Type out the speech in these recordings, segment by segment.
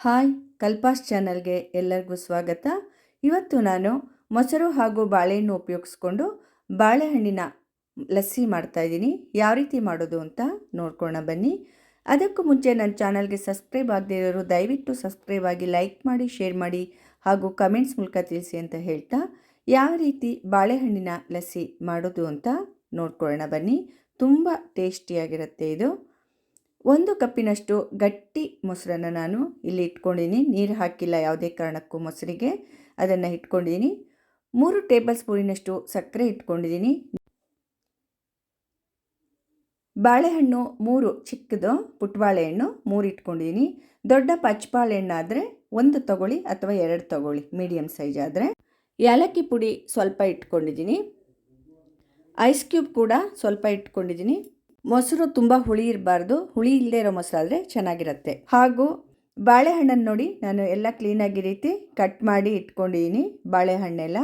Hi ಕಲ್ಪಾಸ್ ಚಾನಲ್ಗೆ ಎಲ್ಲರಿಗೂ ಸ್ವಾಗತ. ಇವತ್ತು ನಾನು ಮೊಸರು ಹಾಗೂ ಬಾಳೆಹಣ್ಣು ಉಪಯೋಗಿಸ್ಕೊಂಡು ಬಾಳೆಹಣ್ಣಿನ ಲಸ್ಸಿ ಮಾಡ್ತಾಯಿದ್ದೀನಿ ಯಾವ ರೀತಿ ಮಾಡೋದು ಅಂತ ನೋಡ್ಕೊಳ್ಳೋಣ ಬನ್ನಿ. ಅದಕ್ಕೂ ಮುಂಚೆ ನನ್ನ ಚಾನಲ್ಗೆ ಸಬ್ಸ್ಕ್ರೈಬ್ ಆಗದೇ ಇರೋರು ದಯವಿಟ್ಟು ಸಬ್ಸ್ಕ್ರೈಬ್ ಆಗಿ ಲೈಕ್ ಮಾಡಿ, ಶೇರ್ ಮಾಡಿ ಹಾಗೂ ಕಮೆಂಟ್ಸ್ ಮೂಲಕ ತಿಳಿಸಿ ಅಂತ ಹೇಳ್ತಾ ಯಾವ ರೀತಿ ಬಾಳೆಹಣ್ಣಿನ ಲಸ್ಸಿ ಮಾಡೋದು ಅಂತ ನೋಡ್ಕೊಳ್ಳೋಣ ಬನ್ನಿ. ತುಂಬ ಟೇಸ್ಟಿಯಾಗಿರುತ್ತೆ ಇದು. ಒಂದು ಕಪ್ಪಿನಷ್ಟು ಗಟ್ಟಿ ಮೊಸರನ್ನು ನಾನು ಇಲ್ಲಿ ಇಟ್ಕೊಂಡಿದ್ದೀನಿ. ನೀರು ಹಾಕಿಲ್ಲ ಯಾವುದೇ ಕಾರಣಕ್ಕೂ ಮೊಸರಿಗೆ. ಅದನ್ನು ಇಟ್ಕೊಂಡಿದ್ದೀನಿ. ಮೂರು ಟೇಬಲ್ ಸ್ಪೂನಿನಷ್ಟು ಸಕ್ಕರೆ ಇಟ್ಕೊಂಡಿದ್ದೀನಿ. ಬಾಳೆಹಣ್ಣು ಮೂರು ಚಿಕ್ಕದು ಪುಟ್ಟ ಬಾಳೆಹಣ್ಣು ಮೂರು ಇಟ್ಕೊಂಡಿದ್ದೀನಿ. ದೊಡ್ಡ ಪಚ್ಚಬಾಳೆಹಣ್ಣಾದರೆ ಒಂದು ತಗೊಳ್ಳಿ ಅಥವಾ ಎರಡು ತಗೊಳ್ಳಿ ಮೀಡಿಯಮ್ ಸೈಜ್ ಆದರೆ. ಏಲಕ್ಕಿ ಪುಡಿ ಸ್ವಲ್ಪ ಇಟ್ಕೊಂಡಿದ್ದೀನಿ. ಐಸ್ ಕ್ಯೂಬ್ ಕೂಡ ಸ್ವಲ್ಪ ಇಟ್ಕೊಂಡಿದ್ದೀನಿ. ಮೊಸರು ತುಂಬ ಹುಳಿ ಇರಬಾರ್ದು. ಹುಳಿ ಇಲ್ಲದೆ ಇರೋ ಮೊಸರಾದರೆ ಚೆನ್ನಾಗಿರುತ್ತೆ. ಹಾಗೂ ಬಾಳೆಹಣ್ಣನ್ನು ನೋಡಿ ನಾನು ಎಲ್ಲ ಕ್ಲೀನಾಗಿ ರೀತಿ ಕಟ್ ಮಾಡಿ ಇಟ್ಕೊಂಡಿದ್ದೀನಿ ಬಾಳೆಹಣ್ಣೆಲ್ಲ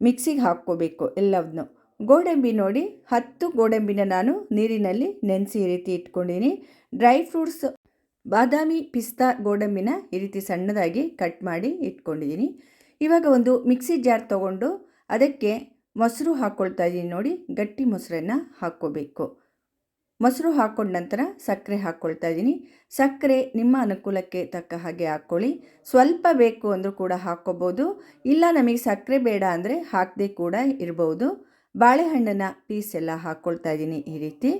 ಮಿಕ್ಸಿಗೆ ಹಾಕ್ಕೋಬೇಕು ಎಲ್ಲವನ್ನು ಗೋಡಂಬಿ ನೋಡಿ, ಹತ್ತು ಗೋಡಂಬಿನ ನಾನು ನೀರಿನಲ್ಲಿ ನೆನೆಸಿ ಈ ರೀತಿ ಇಟ್ಕೊಂಡಿದ್ದೀನಿ ಡ್ರೈ ಫ್ರೂಟ್ಸ್, ಬಾದಾಮಿ ಪಿಸ್ತಾ ಗೋಡಂಬಿನ ಈ ರೀತಿ ಸಣ್ಣದಾಗಿ ಕಟ್ ಮಾಡಿ ಇಟ್ಕೊಂಡಿದ್ದೀನಿ ಇವಾಗ ಒಂದು ಮಿಕ್ಸಿ ಜಾರ್ ತಗೊಂಡು ಅದಕ್ಕೆ ಮೊಸರು ಹಾಕ್ಕೊಳ್ತಾ ಇದ್ದೀನಿ ನೋಡಿ, ಗಟ್ಟಿ ಮೊಸರನ್ನು ಹಾಕ್ಕೋಬೇಕು. ಮೊಸರು ಹಾಕ್ಕೊಂಡ ನಂತರ ಸಕ್ಕರೆ ಹಾಕ್ಕೊಳ್ತಾ ಇದ್ದೀನಿ ಸಕ್ಕರೆ ನಿಮ್ಮ ಅನುಕೂಲಕ್ಕೆ ತಕ್ಕ ಹಾಗೆ ಹಾಕ್ಕೊಳ್ಳಿ. ಸ್ವಲ್ಪ ಬೇಕು ಅಂದರೂ ಕೂಡ ಹಾಕ್ಕೋಬೋದು. ಇಲ್ಲ ನಮಗೆ ಸಕ್ಕರೆ ಬೇಡ ಅಂದರೆ ಹಾಕದೆ ಕೂಡ ಇರ್ಬೋದು. ಬಾಳೆಹಣ್ಣನ್ನು ಪೀಸ್ ಎಲ್ಲ ಹಾಕ್ಕೊಳ್ತಾ ಇದ್ದೀನಿ ಈ ರೀತಿ.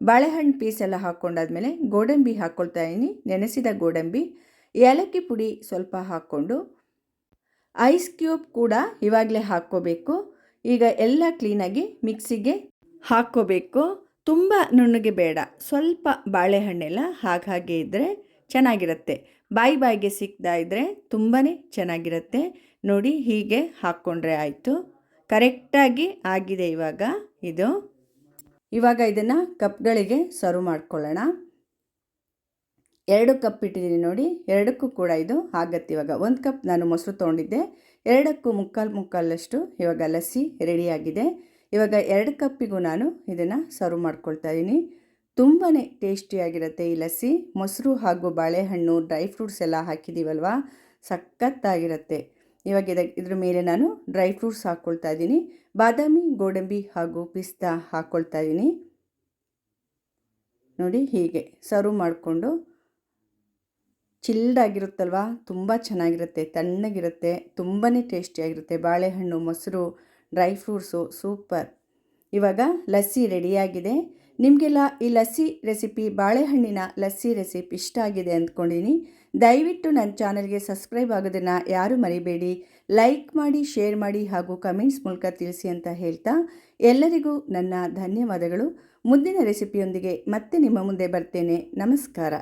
ಬಾಳೆಹಣ್ಣು ಪೀಸ್ ಎಲ್ಲ ಹಾಕ್ಕೊಂಡಾದ್ಮೇಲೆ ಗೋಡಂಬಿ ಹಾಕ್ಕೊಳ್ತಾ ಇದ್ದೀನಿ ನೆನೆಸಿದ ಗೋಡಂಬಿ. ಏಲಕ್ಕಿ ಪುಡಿ ಸ್ವಲ್ಪ ಹಾಕ್ಕೊಂಡು. ಐಸ್ ಕ್ಯೂಬ್ ಕೂಡ ಇವಾಗಲೇ ಹಾಕ್ಕೋಬೇಕು. ಈಗ ಎಲ್ಲ ಕ್ಲೀನಾಗಿ ಮಿಕ್ಸಿಗೆ ಹಾಕ್ಕೋಬೇಕು. ತುಂಬ ನುಣ್ಣಗೆ ಬೇಡ. ಸ್ವಲ್ಪ ಬಾಳೆಹಣ್ಣೆಲ್ಲ ಹಾಗೆ ಹಾಗೆ ಇದ್ದರೆ ಚೆನ್ನಾಗಿರುತ್ತೆ. ಬಾಯಿ ಬಾಯಿಗೆ ಸಿಗ್ತಾ ಇದ್ದರೆ ತುಂಬಾ ಚೆನ್ನಾಗಿರುತ್ತೆ. ನೋಡಿ ಹೀಗೆ ಹಾಕ್ಕೊಂಡ್ರೆ ಆಯಿತು. ಕರೆಕ್ಟಾಗಿ ಆಗಿದೆ ಇವಾಗ ಇದು. ಇವಾಗ ಇದನ್ನು ಕಪ್ಗಳಿಗೆ ಸರ್ವ್ ಮಾಡ್ಕೊಳ್ಳೋಣ. ಎರಡು ಕಪ್ ಇಟ್ಟಿದ್ದೀನಿ ನೋಡಿ, ಎರಡಕ್ಕೂ ಕೂಡ ಇದು ಆಗತ್ತೆ ಇವಾಗ. ಒಂದು ಕಪ್ ನಾನು ಮೊಸರು ತೊಗೊಂಡಿದ್ದೆ, ಎರಡಕ್ಕೂ ಮುಕ್ಕಾಲು ಮುಕ್ಕಾಲಷ್ಟು ಇವಾಗ ಲಸ್ಸಿ ರೆಡಿಯಾಗಿದೆ ಇವಾಗ ಎರಡು ಕಪ್ಪಿಗೂ ನಾನು ಇದನ್ನು ಸರ್ವ್ ಮಾಡ್ಕೊಳ್ತಾ ಇದ್ದೀನಿ. ತುಂಬಾ ಟೇಸ್ಟಿಯಾಗಿರುತ್ತೆ ಈ ಲಸ್ಸಿ. ಮೊಸರು ಹಾಗೂ ಬಾಳೆಹಣ್ಣು ಡ್ರೈ ಫ್ರೂಟ್ಸ್ ಎಲ್ಲ ಹಾಕಿದ್ದೀವಲ್ವ ಸಖತ್ತಾಗಿರುತ್ತೆ. ಇವಾಗ ಇದ, ಇದ್ರ ಮೇಲೆ ನಾನು ಡ್ರೈ ಫ್ರೂಟ್ಸ್ ಹಾಕ್ಕೊಳ್ತಾ ಇದ್ದೀನಿ. ಬಾದಾಮಿ, ಗೋಡಂಬಿ ಹಾಗೂ ಪಿಸ್ತಾ ಹಾಕ್ಕೊಳ್ತಾ ಇದ್ದೀನಿ. ನೋಡಿ ಹೀಗೆ ಸರ್ವ್ ಮಾಡಿಕೊಂಡು ಚಿಲ್ಡಾಗಿರುತ್ತಲ್ವ? ತುಂಬ ಚೆನ್ನಾಗಿರುತ್ತೆ, ತಣ್ಣಗಿರುತ್ತೆ ತುಂಬಾ ಟೇಸ್ಟಿಯಾಗಿರುತ್ತೆ. ಬಾಳೆಹಣ್ಣು, ಮೊಸರು, ಡ್ರೈ ಫ್ರೂಟ್ಸು, ಸೂಪರ್. ಇವಾಗ ಲಸ್ಸಿ ರೆಡಿಯಾಗಿದೆ. ನಿಮಗೆಲ್ಲ ಈ ಲಸ್ಸಿ ರೆಸಿಪಿ, ಬಾಳೆಹಣ್ಣಿನ ಲಸ್ಸಿ ರೆಸಿಪಿ ಇಷ್ಟ ಆಗಿದೆ ಅಂದ್ಕೊಂಡಿನಿ. ದಯವಿಟ್ಟು ನನ್ನ ಚಾನಲ್ಗೆ ಸಬ್ಸ್ಕ್ರೈಬ್ ಆಗೋದನ್ನು ಯಾರೂ ಮರಿಬೇಡಿ. ಲೈಕ್ ಮಾಡಿ, ಶೇರ್ ಮಾಡಿ ಹಾಗೂ ಕಮೆಂಟ್ಸ್ ಮೂಲಕ ತಿಳಿಸಿ ಅಂತ ಹೇಳ್ತಾ ಎಲ್ಲರಿಗೂ ನನ್ನ ಧನ್ಯವಾದಗಳು. ಮುಂದಿನ ರೆಸಿಪಿಯೊಂದಿಗೆ ಮತ್ತೆ ನಿಮ್ಮ ಮುಂದೆ ಬರ್ತೇನೆ. ನಮಸ್ಕಾರ.